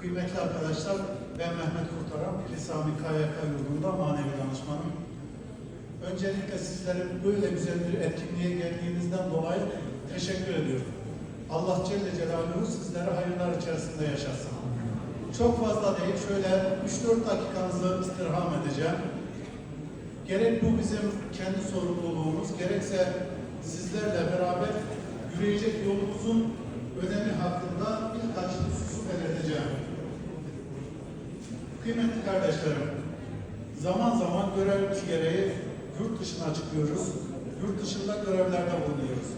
Kıymetli arkadaşlar, ben Mehmet Kurtaran, Lisami KYK yolunda manevi danışmanım. Öncelikle sizlerin böyle güzel bir etkinliğe geldiğinizden dolayı teşekkür ediyorum. Allah Celle Celaluhu sizleri hayırlar içerisinde yaşatsın. Çok fazla değil, şöyle 3-4 dakikanızı istirham edeceğim. Gerek bu bizim kendi sorumluluğumuz, gerekse sizlerle beraber yürüyecek yolumuzun önemi hakkında birkaç hususu belirteceğim. Kıymetli kardeşlerim, zaman zaman görevimiz gereği yurt dışına çıkıyoruz, yurt dışında görevlerde bulunuyoruz.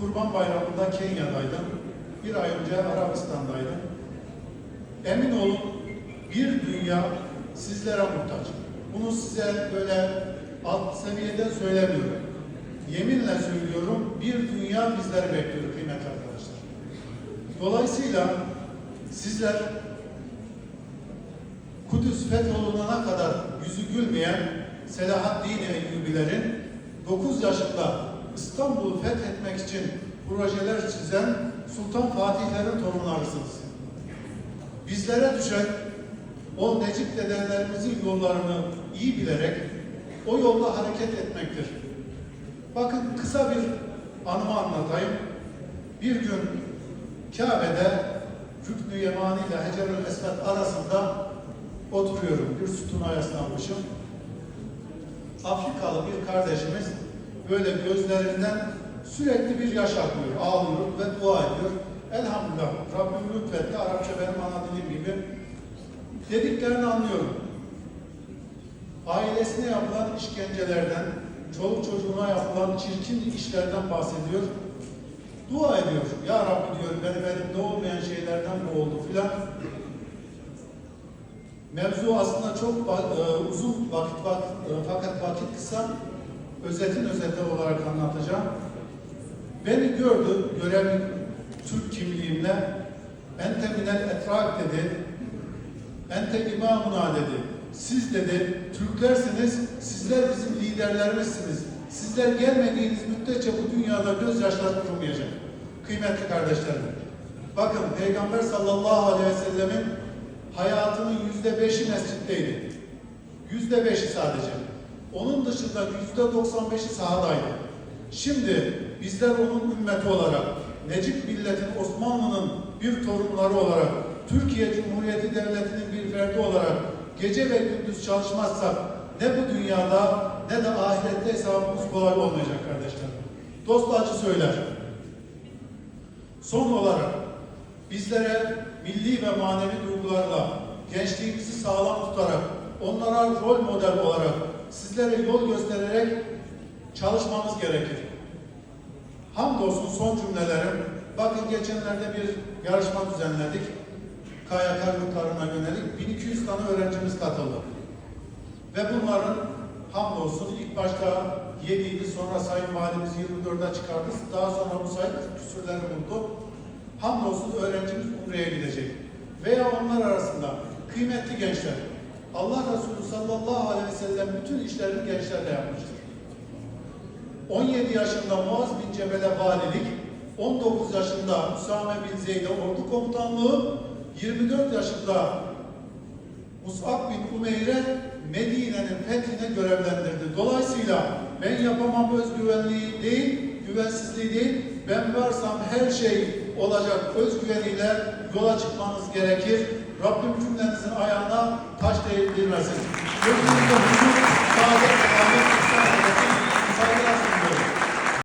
Kurban Bayramı'nda Kenya'daydım, bir ay önce Arabistan'daydım. Emin olun bir dünya sizlere muhtaç. Bunu size böyle alt seviyeden söylemiyorum. Yeminle söylüyorum bir dünya bizleri bekliyor kıymetli arkadaşlar. Dolayısıyla sizler Kudüs fetholunana kadar yüzü gülmeyen Selahaddin Eyyubilerin 9 yaşında İstanbul'u fethetmek için projeler çizen Sultan Fatihlerin torunlarısınız. Bizlere düşen o Necip dedelerimizin yollarını iyi bilerek o yolda hareket etmektir. Bakın kısa bir anımı anlatayım. Bir gün Kabe'de Rüknü Yemani ile Hacerül Esved arasında oturuyorum. Bir sütuna yaslanmışım. Afrikalı bir kardeşimiz böyle gözlerinden sürekli bir yaş akıyor, ağlıyor ve dua ediyor. Elhamdülillah Rabbim lütfetti. Arapça benim ana dilim gibi. Dediklerini anlıyorum. Ailesine yapılan işkencelerden, çoluk çocuğuna yapılan çirkin işlerden bahsediyor. Dua ediyor. Ya Rabbi diyor benim elimde olmayan şeylerden bu oldu filan. Mevzu aslında çok e, uzun vakit, vakit e, fakat vakit kısa. Özetin özeti olarak anlatacağım. Beni gördü, gören Türk kimliğimle ente minel etrak dedi. Ente imamuna dedi. Siz dedi, Türklersiniz, sizler bizim liderlerimizsiniz. Sizler gelmediğiniz müddetçe bu dünyada gözyaşları durmayacak. Kıymetli kardeşlerim. Bakın Peygamber sallallahu aleyhi ve sellemin hayatının yüzde beşi mescitteydi. Yüzde beşi sadece. Onun dışında yüzde doksan beşi sahadaydı. Şimdi bizler onun ümmeti olarak, Necip milletin Osmanlı'nın bir torunları olarak, Türkiye Cumhuriyeti Devleti'nin bir ferdi olarak gece ve gündüz çalışmazsak ne bu dünyada ne de ahirette hesabımız kolay olmayacak kardeşler. Dost acı söyler. Son olarak bizlere milli ve manevi duygularla gençliğimizi sağlam tutarak, onlara rol model olarak, sizlere yol göstererek çalışmamız gerekir. Hamdolsun son cümlelerim. Bakın geçenlerde bir yarışma düzenledik. KYK yurtlarına yönelik 1200 tane öğrencimiz katıldı. Ve bunların hamdolsun ilk başta 7'ydi sonra Sayın Valimiz 24'e çıkardı. Daha sonra bu sayı küsürleri buldu. Hamdolsun öğrencimiz Umre'ye gidecek. Veya onlar arasında kıymetli gençler. Allah Resulü sallallahu aleyhi ve sellem bütün işlerini gençlerle yapmıştır. 17 yaşında Muaz bin Cebel'e valilik, 19 yaşında Usame bin Zeyd'e ordu komutanlığı, 24 yaşında Mus'ab bin Umeyr'e Medine'nin fethine görevlendirdi. Dolayısıyla ben yapamam özgüvenliği değil, güvensizliği değil, ben varsam her şey olacak özgüveniyle yola çıkmanız gerekir. Rabbim cümlenizin ayağına taş değdirmesin.